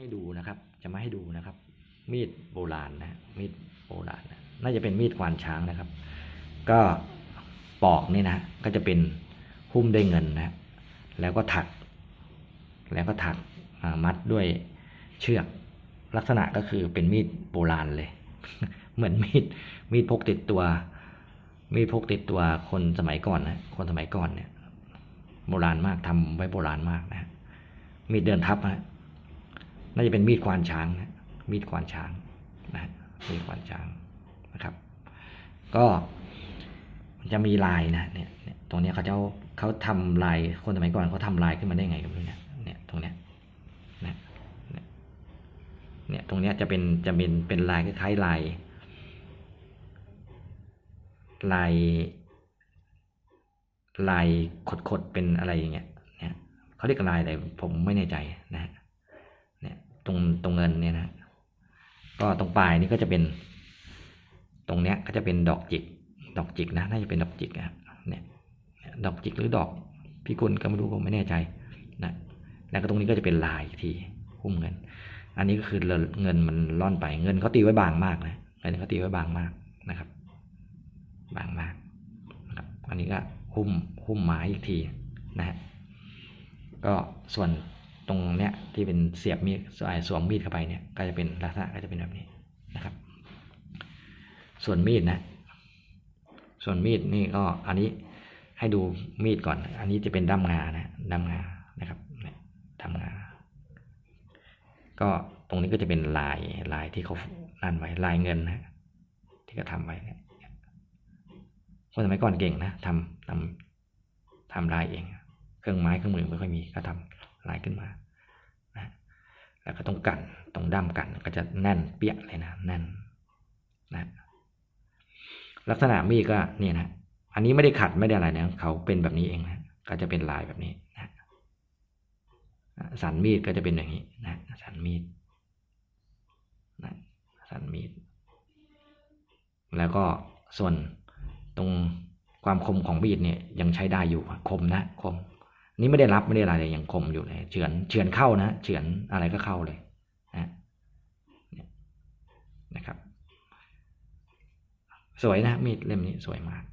ให้ดูนะครับ จะมาให้ดูนะครับ มีดโบราณนะมีดโบราณนะน่าจะเป็นมีดควานช้างนะครับ ก็ปอกนี่นะก็จะเป็นหุ้มด้วยเงินนะแล้วก็ถัก แล้วก็ถักมัดด้วยเชือก ลักษณะก็คือเป็นมีดโบราณเลย เหมือนมีดมีดพกติดตัว มีดพกติดตัวคนสมัยก่อนนะคนสมัยก่อนเนี่ย โบราณมากทำไว้โบราณมากนะมีดเดินทับนะ น่าจะเป็นมีดควานช้างนะมีดควานช้างนะมีดควานช้างนะครับ ก็มันจะมีลายนะเนี่ยตรงเนี้ยเขาจะเอาเขาทำลายคนสมัยก่อนเขาทำลายขึ้นมาได้ไงก็ไม่รู้เนี่ยเนี่ยตรงเนี้ยนี่ยเนี่ยตรงเนี้ยจะเป็นจะเป็นเป็นลายคล้ายๆลายลายลายขดๆเป็นอะไรอย่างเงี้ยเนี่ยเขาเรียกลายอะไรผมไม่แน่ใจนะฮะ ตรงตรงเงินเนี่ยนะ ก็ตรงปลายนี่ก็จะเป็น ตรงเนี้ยก็จะเป็นดอกจิก ดอกจิกนะน่าจะเป็นดอกจิกนะเนี่ยดอกจิกหรือดอกพิกุลก็ไม่รู้ผมไม่แน่ใจนะแล้วก็ตรงนี้ก็จะเป็นลายทีหุ้มเงิน อันนี้ก็คือเงินมันล่อนไปเงินเขาตีไว้บางมากนะเงินเขาตีไว้บางมากนะครับ บางมากนะครับ อันนี้ก็หุ้มหุ้มไม้อีกทีนะฮะก็ส่วน ตรงเนี้ยที่เป็นเสียบมีดสายสวมมีดเข้าไปเนี่ยก็จะเป็นลักษณะก็จะเป็นแบบนี้นะครับ ส่วนมีดนะ ส่วนมีดนี่ก็อันนี้ให้ดูมีดก่อน อันนี้จะเป็นด้ามงานะด้ามงานะครับเนี่ยด้ามงา ก็ตรงนี้ก็จะเป็นลายลายที่เขานั่นไว้ลายเงินนะที่เขาทำไว้เนี่ยคนสมัยก่อนเก่งนะทำทำทำลายเอง เครื่องไม้เครื่องมือไม่ค่อยมีก็ทำ ลายขึ้นมานะแล้วก็ต้องกันตรงด้ามกันก็จะแน่นเปี้ยเลยนะแน่นนะลักษณะมีดก็เนี่ยนะอันนี้ไม่ได้ขัดไม่ได้อะไรนะเขาเป็นแบบนี้เองนะก็จะเป็นลายแบบนี้นะสันมีดก็จะเป็นอย่างนี้นะสันมีดนะสันมีด แล้วก็ส่วนตรงความคมของมีดเนี่ยยังใช้ได้อยู่คมนะคม นี่ไม่ได้รับไม่ได้อะไรเลยยังคมอยู่เลยเฉือนเฉือนเข้านะเฉือนอะไรก็เข้าเลยนะนะครับ สวยนะมีดเล่มนี้สวยมาก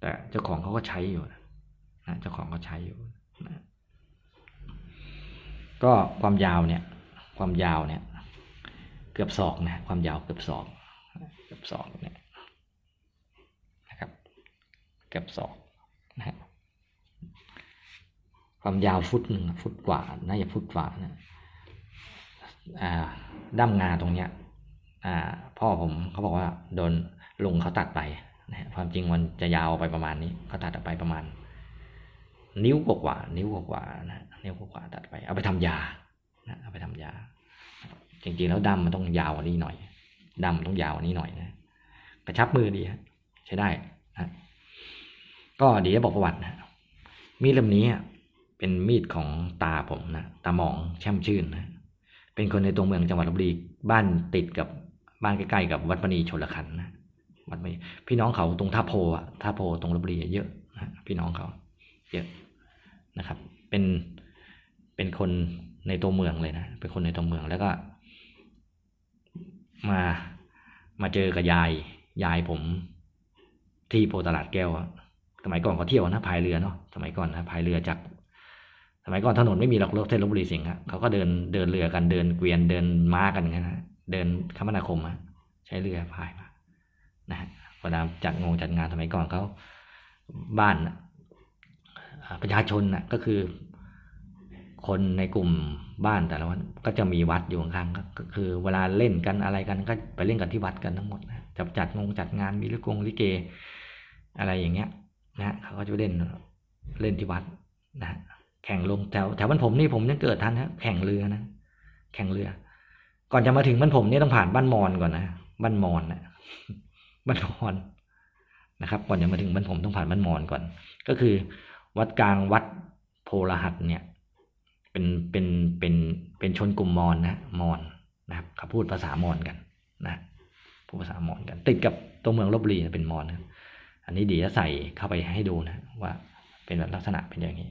แต่เจ้าของเขาก็ใช้อยู่นะนะเจ้าของเขาใช้อยู่นะก็ความยาวเนี่ย ความยาวเนี่ย เกือบศอกนะความยาวเกือบศอกเกือบศอกเนี่ยนะครับ เกือบศอกนะฮะ ความยาวฟุตหนึ่งฟุตกว่า น่าจะฟุตกว่านะอ่าด้ามงาตรงเนี้ยอ่าพ่อผมเขาบอกว่าโดนลุงเขาตัดไปนะความจริงมันจะยาวไปประมาณนี้เขาตัดออกไปประมาณ นิ้วกว่านิ้วกว่านะนิ้วกว่าตัดไป เอาไปทำยานะเอาไปทำยา จริงๆแล้วดำมันต้องยาวกว่านี้หน่อยดำมันต้องยาวกว่านี้หน่อยนะกระชับมือดีฮะใช้ได้นะก็เดี๋ยวจะบอกประวัตินะมีดเล่มนี้อะ เป็นมีดของตาผมนะตาหมองแช่มชื่นนะเป็นคนในตัวเมืองจังหวัดลบบุรีบ้านติดกับบ้านใกล้ๆกับวัดมณีชนละขันนะวัดมณีพี่น้องเขาตรงท่าโพอะท่าโพตรงลบบุรีเยอะนะพี่น้องเขาเยอะนะครับ เป็นเป็นคนในตัวเมืองเลยนะเป็นคนในตัวเมืองแล้วก็ มามาเจอกับยายยายผม ที่โพตลาดแก้วสมัยก่อนเขาเที่ยวนะพายเรือเนาะสมัยก่อนนะพายเรือจาก สมัยก่อนถนนไม่มีหรอกรถเส้นลบบุรีสิงห์อะเขาก็เดินเดินเรือกันเดินเกวียนเดินม้ากันงนั้นนะเดินคมนาคมอะใช้เรือพายมานะฮะเวลาจัดงงจัดงานสมัยก่อนเขาบ้านประชาชนน่ะก็คือ คนในกลุ่มบ้านแต่ละวันก็จะมีวัดอยู่ข้างๆก็คือ เวลาเล่นกันอะไรกันก็ไปเล่นกันที่วัดกันทั้งหมดนะจะจัดงงจัดงานมีลิกงลิเก อะไรอย่างเงี้ย นะเขาก็จะไปเล่นเล่นที่วัดนะ แข่งลงแถวแถวบ้านผมนี่ผมยังเกิดทันนะแข่งเรือนะแข่งเรือ ก่อนจะมาถึงบ้านผมนี่ต้องผ่านบ้านมอนก่อนนะบ้านมอนนะบ้านมอนนะครับ ก่อนจะมาถึงบ้านผมต้องผ่านบ้านมอนก่อน ก็คือ วัดกลางวัดโพลหัสเนี่ย เป็นเป็นเป็นเป็นชนกลุ่มมอญนะมอญนะครับเขาพูดภาษามอญกันนะพูดภาษามอญกัน ติดกับตัวเมืองลบบุรีเป็นมอญนะอันนี้เดี๋ยวจะใส่เข้าไปให้ดูนะ ว่าเป็นลักษณะเป็นอย่างนี้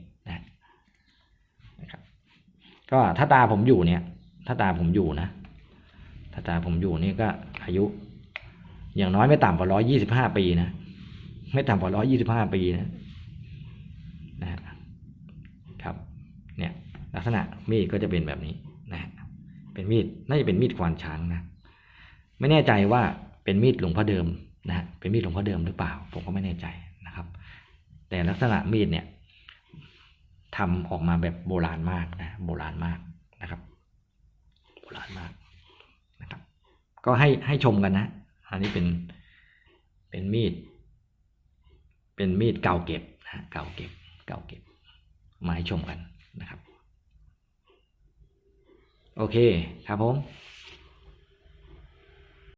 ก็ถ้าตาผมอยู่เนี่ย ถ้าตาผมอยู่นะ ถ้าตาผมอยู่นี่ก็อายุ อย่างน้อยไม่ต่ำกว่าร้อยยี่สิบห้าปีนะ ไม่ต่ำกว่าร้อยยี่สิบห้าปีนะนะครับ เนี่ย ลักษณะมีดก็จะเป็นแบบนี้นะ เป็นมีด น่าจะเป็นมีดควานช้างนะ ไม่แน่ใจว่าเป็นมีดหลวงพ่อเดิมนะ เป็นมีดหลวงพ่อเดิมหรือเปล่า ผมก็ไม่แน่ใจนะครับ แต่ลักษณะมีดเนี่ย ทำออกมาแบบโบราณมากนะโบราณมากนะครับ โบราณมากนะครับ ก็ให้ให้ชมกันนะ อันนี้เป็นเป็นมีด เป็นมีดเก่าเก็บนะฮะเก่าเก็บเก่าเก็บมาให้ชมกันนะครับ โอเคครับผม